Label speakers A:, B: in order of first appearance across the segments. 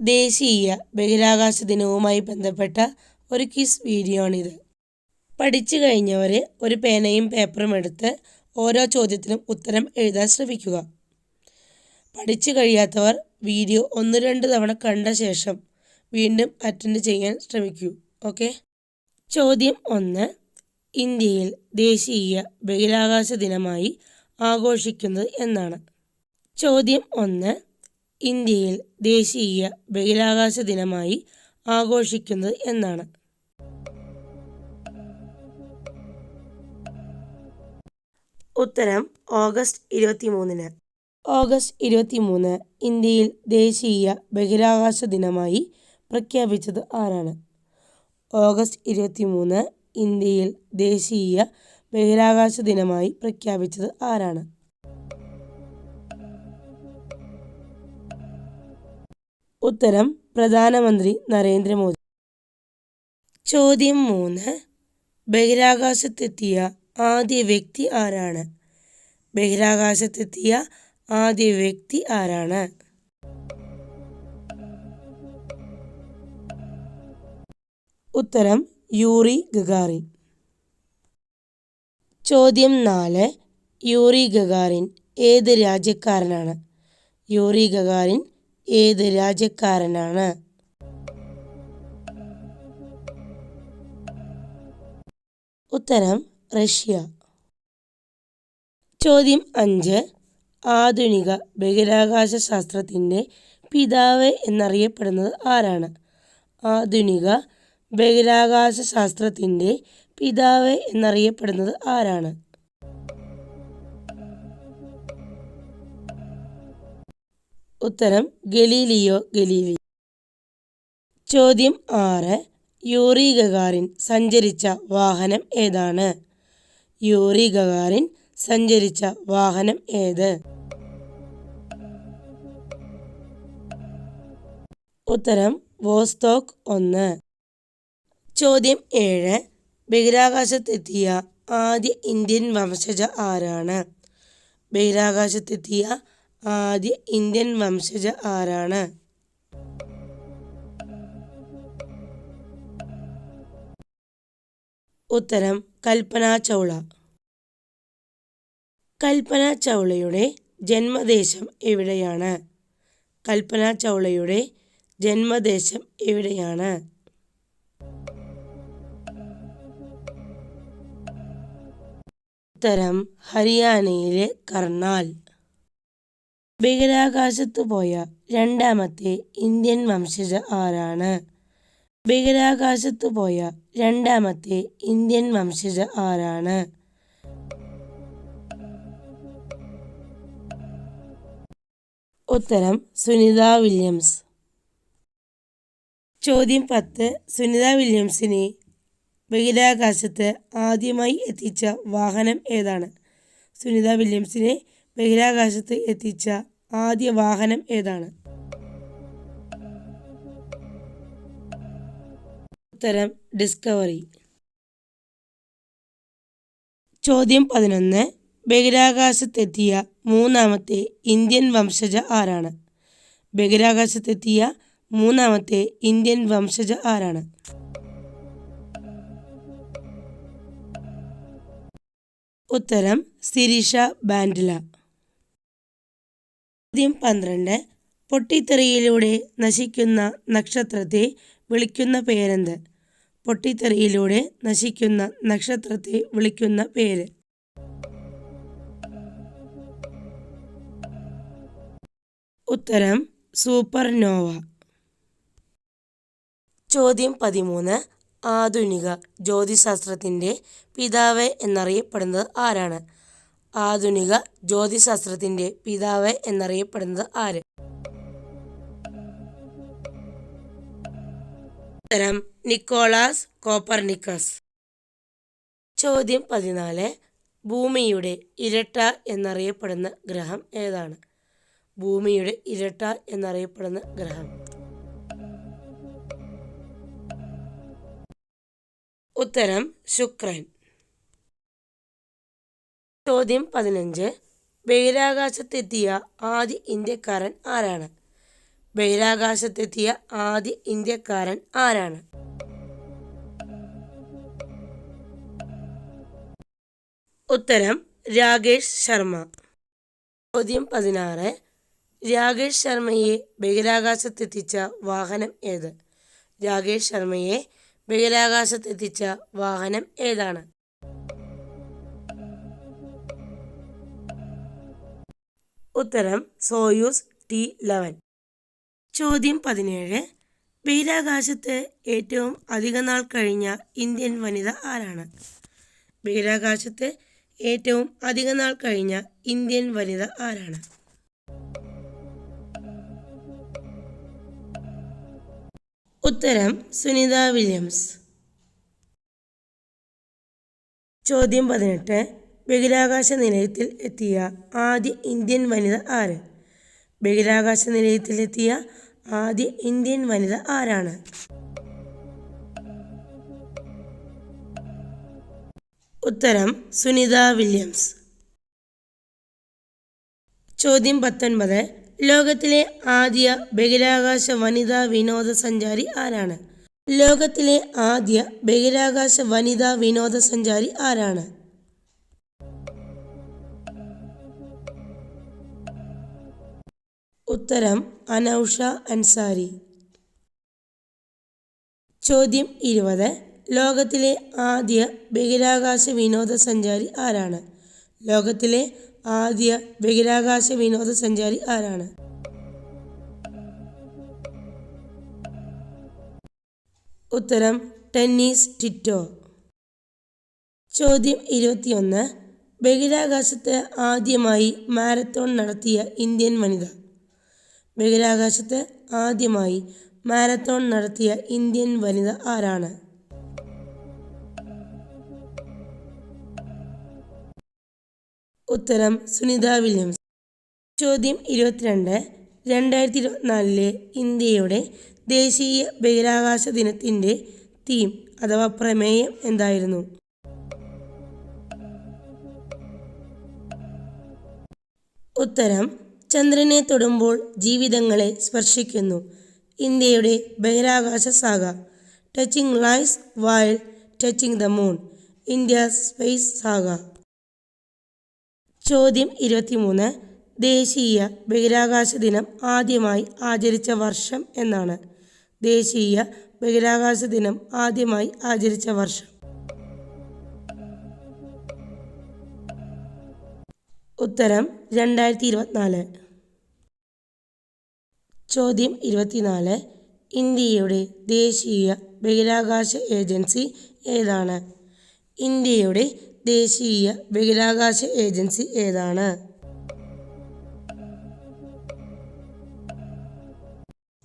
A: ദേശീയ ബഹിരാകാശ ദിനവുമായി ബന്ധപ്പെട്ട ഒരു ക്വിസ് വീഡിയോ ആണിത് പഠിച്ചു കഴിഞ്ഞവർ ഒരു പേനയും പേപ്പറും എടുത്ത് ഓരോ ചോദ്യത്തിനും ഉത്തരം എഴുതാൻ ശ്രമിക്കുക. പഠിച്ചു കഴിയാത്തവർ വീഡിയോ ഒന്ന് രണ്ട് തവണ കണ്ട ശേഷം വീണ്ടും അറ്റൻഡ് ചെയ്യാൻ ശ്രമിക്കൂ. ഓക്കെ? ചോദ്യം ഒന്ന്. ഇന്ത്യയിൽ ദേശീയ ബഹിരാകാശ ദിനമായി ആഘോഷിക്കുന്നത് എന്നാണ്. ചോദ്യം ഒന്ന്. ഇന്ത്യയിൽ ദേശീയ ബഹിരാകാശ ദിനമായി ആഘോഷിക്കുന്നത് എന്നാണ്. ഉത്തരം ഓഗസ്റ്റ് ഇരുപത്തിമൂന്നിന്. ഓഗസ്റ്റ് ഇരുപത്തിമൂന്ന് ഇന്ത്യയിൽ ദേശീയ ബഹിരാകാശ ദിനമായി പ്രഖ്യാപിച്ചത് ആരാണ്? ഓഗസ്റ്റ് ഇരുപത്തിമൂന്ന് ഇന്ത്യയിൽ ദേശീയ ബഹിരാകാശ ദിനമായി പ്രഖ്യാപിച്ചത് ആരാണ്? ഉത്തരം പ്രധാനമന്ത്രി നരേന്ദ്രമോദി. ചോദ്യം മൂന്ന്. ബഹിരാകാശത്തെത്തിയ ആദ്യ വ്യക്തി ആരാണ്? ബഹിരാകാശത്തെത്തിയ ആദ്യ വ്യക്തി ആരാണ്? ഉത്തരം യൂറി ഗഗാറിൻ. ചോദ്യം നാല്. യൂറി ഗഗാറിൻ ഏത് രാജ്യക്കാരനാണ്? യൂറി ഗഗാറിൻ ഏത് രാജ്യക്കാരനാണ്? ഉത്തരം റഷ്യ. ചോദ്യം അഞ്ച്. ആധുനിക ബഹിരാകാശ ശാസ്ത്രത്തിന്റെ പിതാവ് എന്നറിയപ്പെടുന്നത് ആരാണ്? ആധുനിക ബഹിരാകാശ ശാസ്ത്രത്തിന്റെ പിതാവ് എന്നറിയപ്പെടുന്നത് ആരാണ്? ഉത്തരം ഗലീലിയോ ഗലീലി. ചോദ്യം ആറ്. യൂറി ഗഗാറിൻ സഞ്ചരിച്ച വാഹനം ഏതാണ്? യൂറി ഗഗാറിൻ സഞ്ചരിച്ച വാഹനം ഏത്? ഉത്തരം വോസ്തോക്ക് ഒന്ന്. ചോദ്യം ഏഴ്. ബഹിരാകാശത്തെത്തിയ ആദ്യ ഇന്ത്യൻ വംശജ ആരാണ്? ബഹിരാകാശത്തെത്തിയ ആദ്യ ഇന്ത്യൻ വംശജ ആരാണ്? ഉത്തരം കൽപ്പന ചൗള. കൽപ്പന ചൗളയുടെ ജന്മദേശം എവിടെയാണ്? കൽപ്പന ചൗളയുടെ ജന്മദേശം എവിടെയാണ്? ഉത്തരം ഹരിയാനയിലെ കർണാൽ. ബഹിരാകാശത്ത് പോയ രണ്ടാമത്തെ ഇന്ത്യൻ വംശജ ആരാണ്? ബഹിരാകാശത്തു പോയ രണ്ടാമത്തെ ഇന്ത്യൻ വംശജ ആരാണ്? ഉത്തരം സുനിത വില്യംസ്. ചോദ്യം പത്ത്. സുനിത വില്യംസിനെ ബഹിരാകാശത്ത് ആദ്യമായി എത്തിച്ച വാഹനം ഏതാണ്? സുനിത വില്യംസിനെ ബഹിരാകാശത്ത് എത്തിച്ച ആദ്യ വാഹനം ഏതാണ്? ഉത്തരം ഡിസ്കവറി. ചോദ്യം പതിനൊന്ന്. ബഹിരാകാശത്തെത്തിയ മൂന്നാമത്തെ ഇന്ത്യൻ വംശജ ആരാണ്? ബഹിരാകാശത്തെത്തിയ മൂന്നാമത്തെ ഇന്ത്യൻ വംശജ ആരാണ്? ഉത്തരം സിരിഷ ബാൻഡില. ചോദ്യം പന്ത്രണ്ട്. പൊട്ടിത്തെറിയിലൂടെ നശിക്കുന്ന നക്ഷത്രത്തെ വിളിക്കുന്ന പേരെന്ത്? പൊട്ടിത്തെറിയിലൂടെ നശിക്കുന്ന നക്ഷത്രത്തെ വിളിക്കുന്ന പേര്. ഉത്തരം സൂപ്പർനോവ. ചോദ്യം പതിമൂന്ന്. ആധുനിക ജ്യോതിശാസ്ത്രത്തിന്റെ പിതാവ് എന്നറിയപ്പെടുന്നത് ആരാണ്? ആധുനിക ജ്യോതിശാസ്ത്രത്തിന്റെ പിതാവ് എന്നറിയപ്പെടുന്നത് ആര്? ഉത്തരം നിക്കോളാസ് കോപ്പർനിക്കസ്. ചോദ്യം പതിനാല് ഭൂമിയുടെ ഇരട്ട എന്നറിയപ്പെടുന്ന ഗ്രഹം ഏതാണ്? ഭൂമിയുടെ ഇരട്ട എന്നറിയപ്പെടുന്ന ഗ്രഹം. ഉത്തരം ശുക്രൻ. ചോദ്യം പതിനഞ്ച്. ബഹിരാകാശത്തെത്തിയ ആദ്യ ഇന്ത്യക്കാരൻ ആരാണ്? ബഹിരാകാശത്തെത്തിയ ആദ്യ ഇന്ത്യക്കാരൻ ആരാണ്? ഉത്തരം രാകേഷ് ശർമ്മ. ചോദ്യം പതിനാറ്. രാകേഷ് ശർമ്മയെ ബഹിരാകാശത്തെത്തിച്ച വാഹനം ഏത്? രാകേഷ് ശർമ്മയെ ബഹിരാകാശത്തെത്തിച്ച വാഹനം ഏതാണ്? ഉത്തരം സോയൂസ് ടി ലെവൻ. ചോദ്യം പതിനേഴ്. ബഹിരാകാശത്ത് ഏറ്റവും അധിക നാൾ കഴിഞ്ഞ ഇന്ത്യൻ വനിത ആരാണ്? ബഹിരാകാശത്ത് ഏറ്റവും അധിക നാൾ കഴിഞ്ഞ ഇന്ത്യൻ വനിത ആരാണ്? ഉത്തരം സുനിത വില്യംസ്. ചോദ്യം പതിനെട്ട്. ബഹിരാകാശ നിലയത്തിൽ എത്തിയ ആദ്യ ഇന്ത്യൻ വനിത ആര്? ബഹിരാകാശ നിലയത്തിലെത്തിയ ആദ്യ ഇന്ത്യൻ വനിത ആരാണ്? ഉത്തരം സുനിത വില്യംസ്. ചോദ്യം പത്തൊൻപത്. ലോകത്തിലെ ആദ്യ ബഹിരാകാശ വനിതാ വിനോദസഞ്ചാരി ആരാണ്? ലോകത്തിലെ ആദ്യ ബഹിരാകാശ വനിതാ വിനോദസഞ്ചാരി ആരാണ്? ഉത്തരം അനൗഷ അൻസാരി. ചോദ്യം ഇരുപത്. ലോകത്തിലെ ആദ്യ ബഹിരാകാശ വിനോദസഞ്ചാരി ആരാണ്? ലോകത്തിലെ ആദ്യ ബഹിരാകാശ വിനോദസഞ്ചാരി ആരാണ്? ഉത്തരം ടെന്നീസ് ടിറ്റോ. ചോദ്യം ഇരുപത്തിയൊന്ന്. ബഹിരാകാശത്ത് ആദ്യമായി മാരത്തോൺ നടത്തിയ ഇന്ത്യൻ വനിത ബഹിരാകാശത്ത് ആദ്യമായി മാരത്തോൺ നടത്തിയ ഇന്ത്യൻ വനിത ആരാണ്? ഉത്തരം സുനിത വില്യംസ്. ചോദ്യം ഇരുപത്തിരണ്ട്. രണ്ടായിരത്തി ഇരുപത്തിനാലിലെ ഇന്ത്യയുടെ ദേശീയ ബഹിരാകാശ ദിനത്തിന്റെ തീം അഥവാ പ്രമേയം എന്തായിരുന്നു? ഉത്തരം ചന്ദ്രനെ തൊടുമ്പോൾ ജീവിതങ്ങളെ സ്പർശിക്കുന്നു. ഇന്ത്യയുടെ ബഹിരാകാശ saga touching lives while touching the moon. India space saga ചോദ്യം ഇരുപത്തിമൂന്ന്. ദേശീയ ബഹിരാകാശ ദിനം ആദ്യമായി ആചരിച്ച വർഷം എന്നാണ്. ദേശീയ ബഹിരാകാശ ദിനം ആദ്യമായി ആചരിച്ച വർഷം. ഉത്തരം രണ്ടായിരത്തി ഇരുപത്തിനാല് ചോദ്യം ഇരുപത്തിനാല്. ഇന്ത്യയുടെ ദേശീയ ബഹിരാകാശ ഏജൻസി ഏതാണ്? ഇന്ത്യയുടെ ദേശീയ ബഹിരാകാശ ഏജൻസി ഏതാണ്?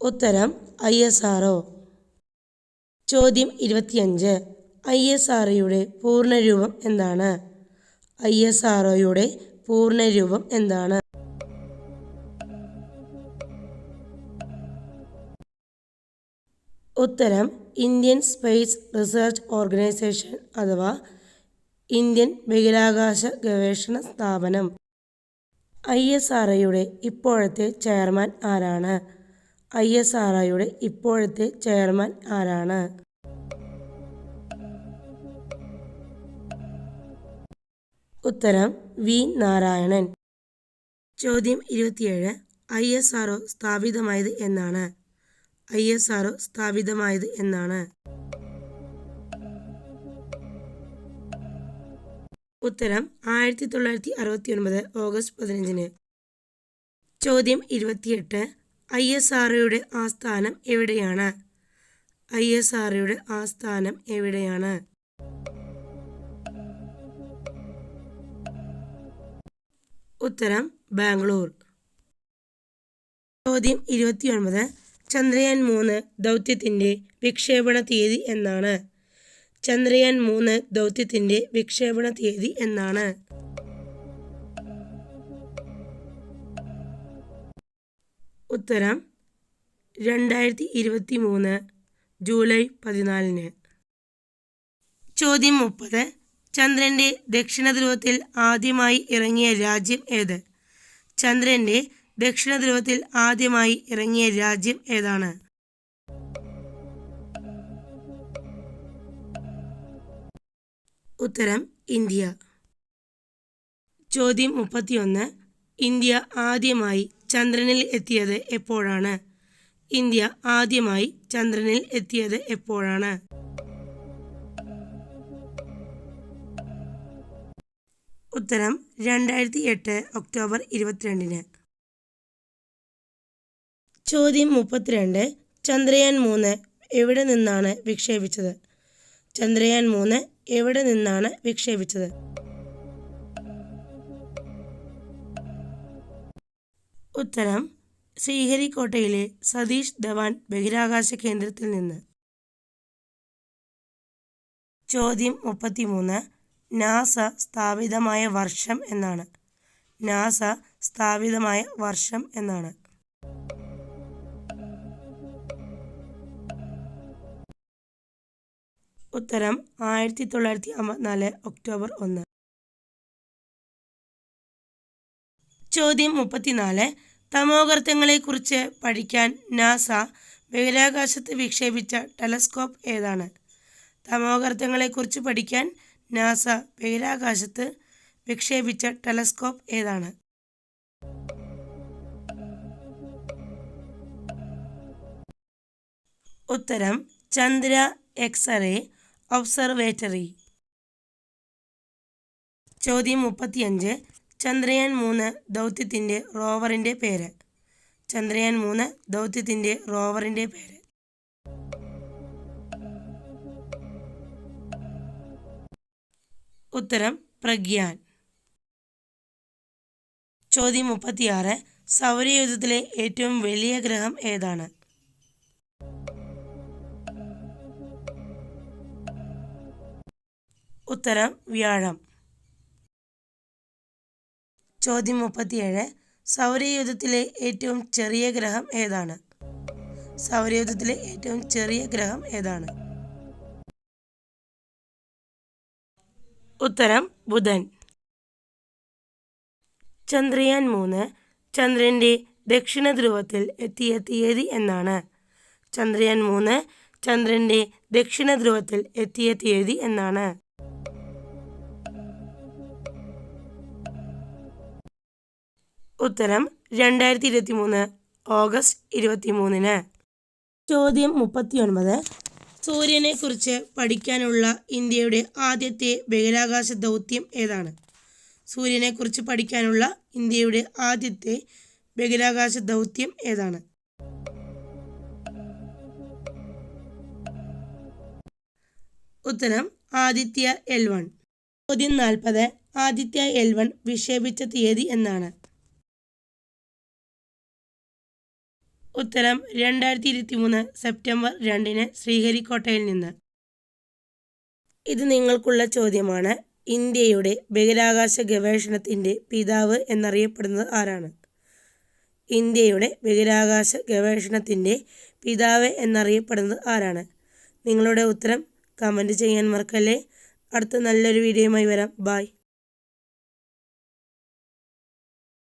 A: ഉത്തരം ഐ എസ് ആർ ചോദ്യം ഇരുപത്തിയഞ്ച്. ഐ എസ് ആർ പൂർണരൂപം എന്താണ്? ഐ എസ് ആർ പൂർണരൂപം എന്താണ്? ഉത്തരം ഇന്ത്യൻ സ്പേസ് റിസർച്ച് ഓർഗനൈസേഷൻ അഥവാ ഇന്ത്യൻ ബഹിരാകാശ ഗവേഷണ സ്ഥാപനം. ഐ എസ് ആർ ഇപ്പോഴത്തെ ചെയർമാൻ ആരാണ്? ഐ എസ് ആർ ഇപ്പോഴത്തെ ചെയർമാൻ ആരാണ്? ഉത്തരം വി നാരായണൻ. ചോദ്യം ഇരുപത്തിയേഴ്. ഐ എസ് ആർ സ്ഥാപിതമായത് എന്നാണ്. ഐ എസ് ആർ സ്ഥാപിതമായത് എന്നാണ്. ഉത്തരം ആയിരത്തി തൊള്ളായിരത്തി അറുപത്തി ഒൻപത് ഓഗസ്റ്റ് പതിനഞ്ചിന്. ചോദ്യം ഇരുപത്തിയെട്ട്. ഐ എസ് ആർഒയുടെ ആസ്ഥാനം എവിടെയാണ്? ഐ എസ് ആർഒയുടെ ആസ്ഥാനം എവിടെയാണ്? ഉത്തരം ബാംഗ്ലൂർ. ചോദ്യം ഇരുപത്തിയൊൻപത്. ചന്ദ്രയാൻ മൂന്ന് ദൗത്യത്തിന്റെ വിക്ഷേപണ തീയതി എന്നാണ്. ചന്ദ്രയാൻ മൂന്ന് ദൗത്യത്തിന്റെ വിക്ഷേപണ തീയതി എന്നാണ്. ഉത്തരം രണ്ടായിരത്തി ഇരുപത്തി മൂന്ന് ജൂലൈ പതിനാലിന്. ചോദ്യം മുപ്പത്. ചന്ദ്രന്റെ ദക്ഷിണ ധ്രുവത്തിൽ ആദ്യമായി ഇറങ്ങിയ രാജ്യം ഏത്? ചന്ദ്രന്റെ ദക്ഷിണ ധ്രുവത്തിൽ ആദ്യമായി ഇറങ്ങിയ രാജ്യം ഏതാണ്? ഉത്തരം ഇന്ത്യ. ചോദ്യം മുപ്പത്തിയൊന്ന്. ഇന്ത്യ ആദ്യമായി ചന്ദ്രനിൽ എത്തിയത് എപ്പോഴാണ്? ഇന്ത്യ ആദ്യമായി ചന്ദ്രനിൽ എത്തിയത് എപ്പോഴാണ്? ഉത്തരം രണ്ടായിരത്തി എട്ട് ഒക്ടോബർ ഇരുപത്തിരണ്ടിന്. ചോദ്യം മുപ്പത്തിരണ്ട്. ചന്ദ്രയാൻ മൂന്ന് എവിടെ നിന്നാണ് വിക്ഷേപിച്ചത്? ചന്ദ്രയാൻ മൂന്ന് എവിടെ നിന്നാണ് വിക്ഷേപിച്ചത്? ഉത്തരം ശ്രീഹരിക്കോട്ടയിലെ സതീഷ് ധവാൻ ബഹിരാകാശ കേന്ദ്രത്തിൽ നിന്ന്. ചോദ്യം മുപ്പത്തിമൂന്ന്. നാസ സ്ഥാപിതമായ വർഷം എന്നാണ്. നാസ സ്ഥാപിതമായ വർഷം എന്നാണ്. ഉത്തരം ആയിരത്തി തൊള്ളായിരത്തി അമ്പത്തിനാല് ഒക്ടോബർ ഒന്ന്. ചോദ്യം മുപ്പത്തിനാല്. തമോഗർത്തങ്ങളെക്കുറിച്ച് പഠിക്കാൻ നാസ ബഹിരാകാശത്ത് വിക്ഷേപിച്ച ടെലസ്കോപ്പ് ഏതാണ്? തമോഗർത്തങ്ങളെക്കുറിച്ച് പഠിക്കാൻ നാസ ബഹിരാകാശത്ത് വിക്ഷേപിച്ച ടെലസ്കോപ്പ് ഏതാണ്? ഉത്തരം ചന്ദ്ര എക്സ്റേ ഒബ്സർവേറ്ററി. ചോദ്യം മുപ്പത്തിയഞ്ച് ചന്ദ്രയാൻ മൂന്ന് ദൗത്യത്തിന്റെ റോവറിന്റെ പേര്. ചന്ദ്രയാൻ മൂന്ന് ദൗത്യത്തിന്റെ റോവറിന്റെ പേര്. ഉത്തരം പ്രഗ്യാൻ. ചോദ്യം മുപ്പത്തിയാറ്. സൗരയൂഥത്തിലെ ഏറ്റവും വലിയ ഗ്രഹം ഏതാണ്? ഉത്തരം വ്യാഴം. ചോദ്യം മുപ്പത്തിയേഴ്. സൗരയൂഥത്തിലെ ഏറ്റവും ചെറിയ ഗ്രഹം ഏതാണ്? സൗരയൂഥത്തിലെ ഏറ്റവും ചെറിയ ഗ്രഹം ഏതാണ്? ഉത്തരം ബുധൻ. ചന്ദ്രയാൻ മൂന്ന്. ചന്ദ്രന്റെ ദക്ഷിണ ധ്രുവത്തിൽ എത്തിയ തീയതി എന്നാണ്. ചന്ദ്രയാൻ മൂന്ന്. ചന്ദ്രന്റെ ദക്ഷിണ ധ്രുവത്തിൽ എത്തിയ തീയതി എന്നാണ്. ഉത്തരം രണ്ടായിരത്തി ഇരുപത്തി മൂന്ന് ഓഗസ്റ്റ് ഇരുപത്തി മൂന്നിന് ചോദ്യം മുപ്പത്തിയൊൻപത്. സൂര്യനെക്കുറിച്ച് പഠിക്കാനുള്ള ഇന്ത്യയുടെ ആദ്യത്തെ ബഹിരാകാശ ദൗത്യം ഏതാണ്? സൂര്യനെ കുറിച്ച് പഠിക്കാനുള്ള ഇന്ത്യയുടെ ആദ്യത്തെ ബഹിരാകാശ ദൗത്യം ഏതാണ്? ഉത്തരം ആദിത്യ എൽ വൺ. ചോദ്യം നാൽപ്പത് ആദിത്യ എൽ വൺ വിക്ഷേപിച്ച തീയതി എന്നാണ്. ഉത്തരം രണ്ടായിരത്തി ഇരുപത്തി മൂന്ന് സെപ്റ്റംബർ രണ്ടിന് ശ്രീഹരിക്കോട്ടയിൽ നിന്ന്. ഇത് നിങ്ങൾക്കുള്ള ചോദ്യമാണ്. ഇന്ത്യയുടെ ബഹിരാകാശ ഗവേഷണത്തിന്റെ പിതാവ് എന്നറിയപ്പെടുന്നത് ആരാണ്? ഇന്ത്യയുടെ ബഹിരാകാശ ഗവേഷണത്തിന്റെ പിതാവ് എന്നറിയപ്പെടുന്നത് ആരാണ്? നിങ്ങളുടെ ഉത്തരം കമന്റ് ചെയ്യാൻ മറക്കല്ലേ. അടുത്ത നല്ലൊരു വീഡിയോയുമായി വരാം. ബായ്